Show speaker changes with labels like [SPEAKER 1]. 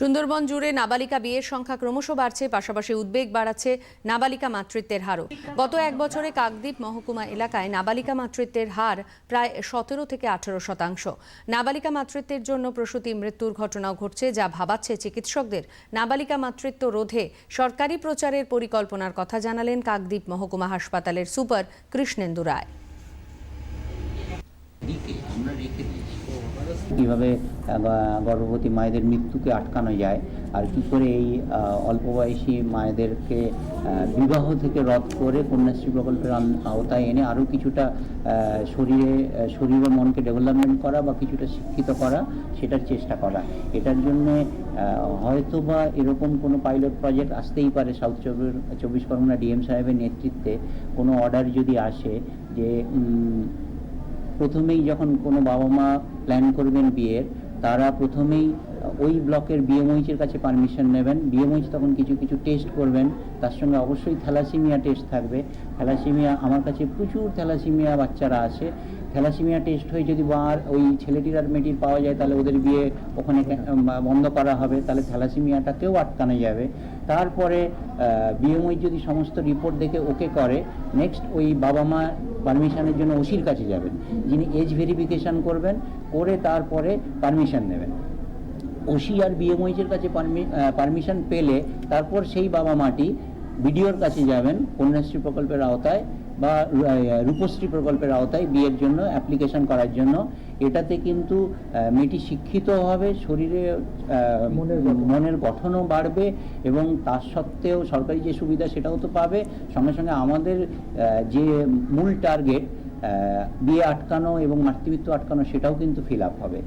[SPEAKER 1] সুন্দরবন জুড়ে নাবালিকা বিয়ের সংখ্যা ক্রমশ বাড়ছে, পাশাপাশি উদ্বেগ বাড়াচ্ছে নাবালিকা মাতৃত্বের হারও। গত এক বছরে কাকদ্বীপ মহকুমা এলাকায় নাবালিকা মাতৃত্বের হার প্রায় সতেরো থেকে আঠারো শতাংশ। নাবালিকা মাতৃত্বের জন্য প্রসূতি মৃত্যুর ঘটনাও ঘটছে, যা ভাবাচ্ছে চিকিৎসকদের। নাবালিকা মাতৃত্ব রোধে সরকারি প্রচারের পরিকল্পনার কথা জানালেন কাকদ্বীপ মহকুমা হাসপাতালের সুপার কৃষ্ণেন্দু রায়।
[SPEAKER 2] কীভাবে গর্ভবতী মায়েদের মৃত্যুকে আটকানো যায় আর কি করে এই অল্প বয়সী মায়েদেরকে বিবাহ থেকে রদ করে কন্যাশ্রী প্রকল্পের আওতায় এনে আরও কিছুটা শরীরে শরীর ও মনকে ডেভেলপমেন্ট করা বা কিছুটা শিক্ষিত করা সেটার চেষ্টা করা। এটার জন্যে হয়তো বা এরকম কোনো পাইলট প্রজেক্ট আসতেই পারে সাউথ চব্বিশ চব্বিশ পরগনা ডিএম সাহেবের নেতৃত্বে। কোনো অর্ডার যদি আসে যে প্রথমেই যখন কোনো বাবা মা প্ল্যান করবেন বিয়ের, তারা প্রথমেই ওই ব্লকের বিএমওইচের কাছে পারমিশন নেবেন। বিএমওইচ তখন কিছু কিছু টেস্ট করবেন। তার সঙ্গে অবশ্যই থ্যালাসিমিয়া টেস্ট থাকবে। থ্যালাসিমিয়া, আমার কাছে প্রচুর থ্যালাসিমিয়া বাচ্চারা আছে থ্যালাসিমিয়া টেস্ট হয়ে যদি বা ওই ছেলেটির আর মেয়েটির পাওয়া যায়, তাহলে ওদের বিয়ে ওখানে বন্ধ করা হবে। তাহলে থ্যালাসিমিয়াটাকেও আটকানো যাবে। তারপরে বিএমওই যদি সমস্ত রিপোর্ট দেখে ওকে করে নেক্সট ওই বাবা মা পারমিশনের জন্য ওসির কাছে যাবেন, যিনি এজ ভেরিফিকেশান করবেন, করে তারপরে পারমিশন নেবেন। ওসি আর বিএমওইচের কাছে পারমিশন পেলে তারপর সেই বাবা মাটি বিডিওর কাছে যাবেন, কন্যাশ্রী প্রকল্পের আওতায় বা রূপশ্রী প্রকল্পের আওতায় বিয়ের জন্য অ্যাপ্লিকেশন করার জন্য। এটাতে কিন্তু মেয়েটি শিক্ষিত হবে শরীরে মনের গঠনও বাড়বে এবং তার সত্ত্বেও সরকারি যে সুবিধা সেটাও তো পাবে। সঙ্গে সঙ্গে আমাদের যে মূল টার্গেট বিয়ে আটকানো এবং মাতৃমৃত্যু আটকানো সেটাও কিন্তু ফিল আপ হবে।